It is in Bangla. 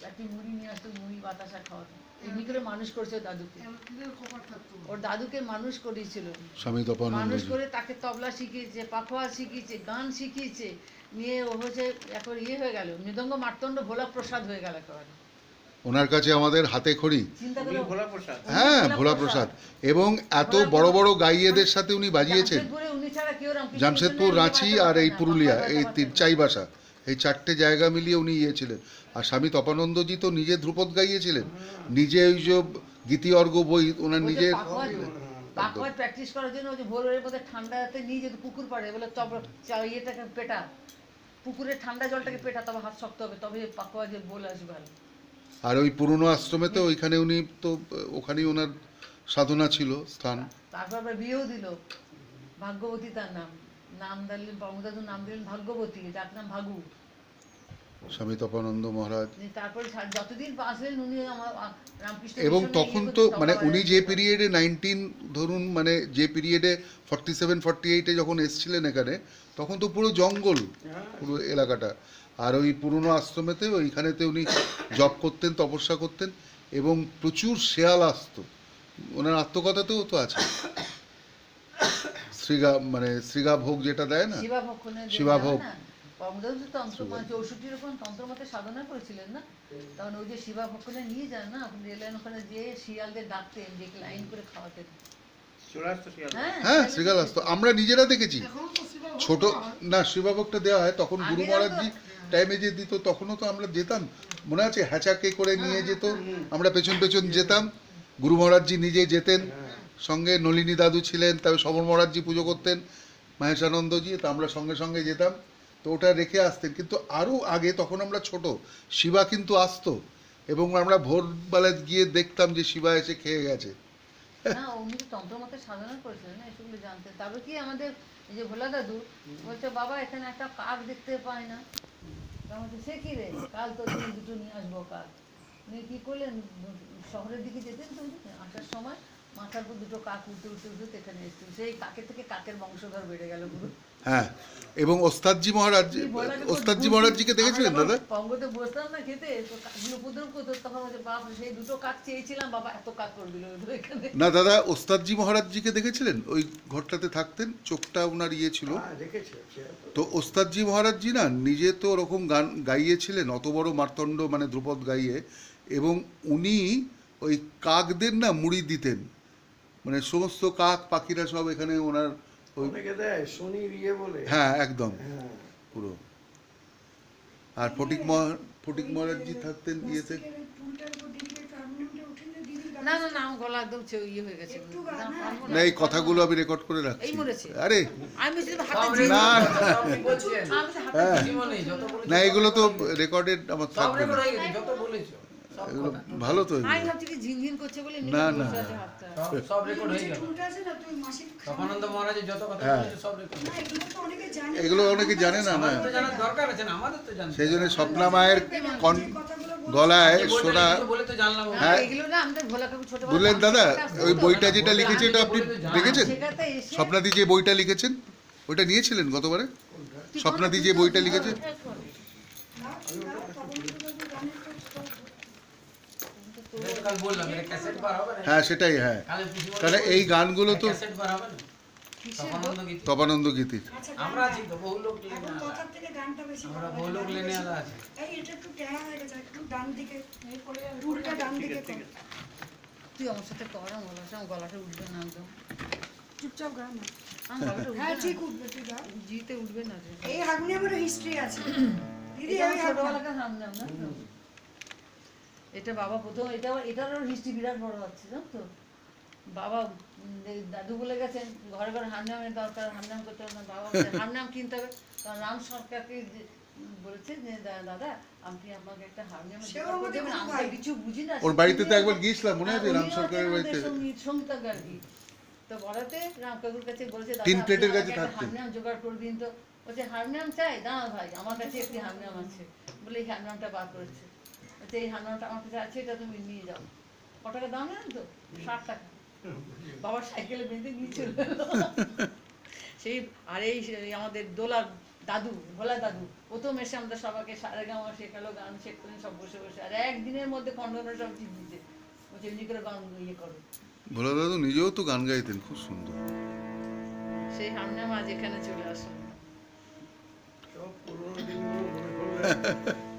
চারটি মুড়ি নিয়ে আসতো মুড়ি বাতাসা খাওয়াতো এমনি করে মানুষ করেছে ওর দাদুকে ওর দাদুকে মানুষ করিয়েছিল। স্বামী মানুষ করে তাকে তবলা শিখিয়েছে পাখোয়া শিখিয়েছে গান শিখিয়েছে নিয়ে ও হচ্ছে এখন ইয়ে হয়ে গেল মৃদঙ্গ মার্তণ্ড ভোলা প্রসাদ হয়ে গেল একেবারে। ওনার কাছে আমাদের হাতে খড়ি। হ্যাঁ ভোলা প্রসাদ এবং এত বড় বড় গাইয়েদের সাথে উনি বাজিয়েছেন। উনি ছাড়া কেউ রামকৃষ্ণ জামশেদপুর রাঁচি আর এই পুরুলিয়া এই না। চাইবাসা। এই চারটে জায়গা মিলিয়ে উনি ইয়ে ছিলেন আর স্বামী তপানন্দজি তো নিজে ধ্রুপদ গাইয়েছিলেন। নিজে ওই যে গীতি অর্ঘ বই ওনার নিজের পাখোয়া প্র্যাকটিস করার জন্য ওই যে ভোরের মধ্যে ঠান্ডাতে নিয়ে যেত পুকুর পাড়ে বলে তব ইয়েটাকে পেটা। পুকুরের ঠান্ডা জলটাকে পেটা তবে হাত শক্ত হবে তবে যে বল আসবে আর। ওই পুরনো আশ্রমে তো ওইখানে উনি তো ওখানেই ওনার সাধনা ছিল স্থান। তারপর বিয়েও দিল। ভাগ্যবতী তার নাম। নাম দিলেন বঙ্গদাদু নাম দিলেন ভাগ্যবতী যার নাম ভাগু। স্বামী তপানন্দ মহারাজ। তারপরে যতদিন হলেন উনি আমার রামকৃষ্ণ এবং তখন তো মানে উনি যে পিরিয়ডে নাইনটিন ধরুন মানে যে পিরিয়ডে ফর্টি সেভেন ফর্টি এইটে যখন এসছিলেন এখানে তখন তো পুরো জঙ্গল পুরো এলাকাটা। আর ওই পুরনো আশ্রমেতে ওইখানেতে উনি জব করতেন তপস্যা করতেন এবং প্রচুর শেয়াল আসতো। ওনার আত্মকথাতেও তো আছে। শ্রীগা মানে শ্রীগা ভোগ যেটা দেয় না? শিবা ভোগ। চৌষট্টি রকম তন্ত্রমতে সাধনা করেছিলেন না? তখন ওই যে শিবা ভক্ষণে নিয়ে যান না? আপনি ওখানে যে শিয়ালদের ডাকতেন যে লাইন করে খাওয়াতেন। হ্যাঁ শ্রীগাল আসতো আমরা নিজেরা দেখেছি। ছোট না শিবাভোগটা দেওয়া হয়। তখন গুরু মহারাজজি টাইমে যে দিত তখনও তো আমরা যেতাম। মনে আছে হ্যাচাকে করে নিয়ে যেত। আমরা পেছন পেছন যেতাম। গুরু মহারাজজি নিজে যেতেন। সঙ্গে নলিনী দাদু ছিলেন তবে সমর মহারাজজি পুজো করতেন মহেশানন্দজি তো আমরা সঙ্গে সঙ্গে যেতাম। তো ওটা রেখে আসতেন। কিন্তু আরও আগে তখন আমরা ছোট শিবা কিন্তু আসতো এবং আমরা ভোরবেলায় গিয়ে দেখতাম যে শিবা এসে খেয়ে গেছে। না উনি তো তন্ত্রমতে সাধনা করেছিলেন না এসবগুলো জানতেন তারপর কি আমাদের যে ভোলা দাদু বলছে বাবা এখানে একটা দেখতে পাই না। তা আমি বলছি, সে কি রে? তো তুমি দুটো নিয়ে আসব করলেন? শহরের দিকে যেতেন তো বুঝলেন? আসার সময়। মাথার উপর দুটো কাক উঠতে উঠতে উঠতে এখানে এসেছিল সেই কাকের থেকে কাকের বংশধর বেড়ে গেল পুরো। হ্যাঁ এবং ওস্তাদজি মহারাজ ওস্তাদজি মহারাজজিকে দেখেছিলেন দাদা? পঙ্গতে বসতাম না খেতে কাকগুলো উপদ্রব করতো তখন বাপ সেই দুটো কাক চেয়েছিলাম বাবা এত কাক করে দিল এখানে। না দাদা ওস্তাদজি মহারাজজিকে দেখেছিলেন? ওই ঘরটাতে থাকতেন চোখটা ওনার ইয়ে ছিল। হ্যাঁ তো ওস্তাদজি মহারাজজি না নিজে তো ওরকম গান গাইয়েছিলেন অত বড় মার্তণ্ড মানে ধ্রুপদ গাইয়ে এবং উনি ওই কাকদের না মুড়ি দিতেন। মানে সমস্ত কাক পাখিরা সব এখানে ওনার দেয় ইয়ে বলে। হ্যাঁ একদম। হ্যাঁ। পুরো। আর ফটিক মহা ফটিক মহারাজজি থাকতেন ইয়েতে? না না না আমার গলা একদম ইয়ে হয়ে গেছে। না, এই কথাগুলো আমি রেকর্ড করে রাখছি। আরে! আমি শুধু হাতে ঝিল- না আমি হ্যাঁ। না এগুলো তো রেকর্ডেড আমার থাকবে না। যত বলেছ। সব এগুলো ভালো তো আমি ভাবছি কি ঝিনঝিন করছে বলে না, না। সব- রেকর্ড হয়ে গেল। তপানন্দ মহারাজের যত কথা হ্যাঁ। বলেছে সব রেকর্ড এগুলো অনেকে জানে না। না তো জানার দরকার আছে না আমাদের তো জানতে সেই জন্য স্বপ্না মায়ের কন- গলায় সোনা বলে তো জানলাম। হ্যাঁ। এগুলো না আমাদের ভোলা কাকু ছোটবেলায় বুঝলেন দাদা ওই বইটা যেটা লিখেছে এটা আপনি দেখেছেন? স্বপ্নাদি যে বইটা লিখেছেন? ওইটা নিয়েছিলেন গতবারে? স্বপ্নাদি যে বইটা লিখেছে কাল বললাম এটা ক্যাসেট বার হবে না হ্যাঁ সেটাই হ্যাঁ। কালে তাহলে এই গানগুলো তো না। তপানন্দ গীতি আমরা আছি তো বহু লোক লেনে আলা আমরা বহু লোক লেনে আলা আছে। তুই আমার সাথে কর আমার গলাটা আমার গলাটা উঠবে না একদম। চুপচাপ না। আমার গলাটা উঠবে হ্যাঁ ঠিক উঠবে তুই গা জিতে উঠবে না। এই হারমোনিয়ামেরও হিস্ট্রি আছে। দিদি এটা ছোটবেলাকার হারমোনিয়াম না তো? এটা বাবা প্রথম এটা এটারও হিস্ট্রি বিরাট বড় আছে জানো তো? বাবা দাদু বলে গেছেন ঘরে ঘরে হারমোনিয়ামের দরকার হারমোনিয়াম করতে হবে না বাবা বলছে, হারমোনিয়াম কিনতে হবে। কারণ রাম সরকারকে বলেছে যে দাদা আপনি আমাকে একটা হারমোনিয়াম দেবেন। আমি তো কিছু বুঝি না ওর বাড়িতে তো একবার গিয়েছিলাম মনে আছে রাম সরকারের বাড়িতে। সংগীত কি। তো বলাতে রাম কাকুর কাছে বলেছে দাদা তিন প্লেটের কাছে একটা হারমোনিয়াম জোগাড় করে দিন তো। বলছে হারমোনিয়াম চাই? দাঁড়া ভাই আমার কাছে একটি হারমোনিয়াম আছে। বলে এই হারমোনিয়ামটা বার করেছে। এই হারমোনিয়ামটা আমার কাছে আছে এটা তুমি নিয়ে যাও। ক টাকা দাম জানেন তো? ষাট টাকা। বাবার সাইকেলে বেঁধে নিয়ে চলে এলো। সেই আর এই আমাদের দোলার দাদু ভোলা দাদু প্রথম এসে আমরা সবাইকে সারে গামা শেখালো গান শেখালেন সব বসে বসে। আর একদিনের মধ্যে খণ্ডন সব দিতে। বলছে এমনি করে গান ইয়ে করো। ভোলা দাদু নিজেও তো গান গাইতেন খুব সুন্দর। সেই সামনে মাঝ এখানে চলে আসুন সব পুরোনো দিনগুলো মনে করলে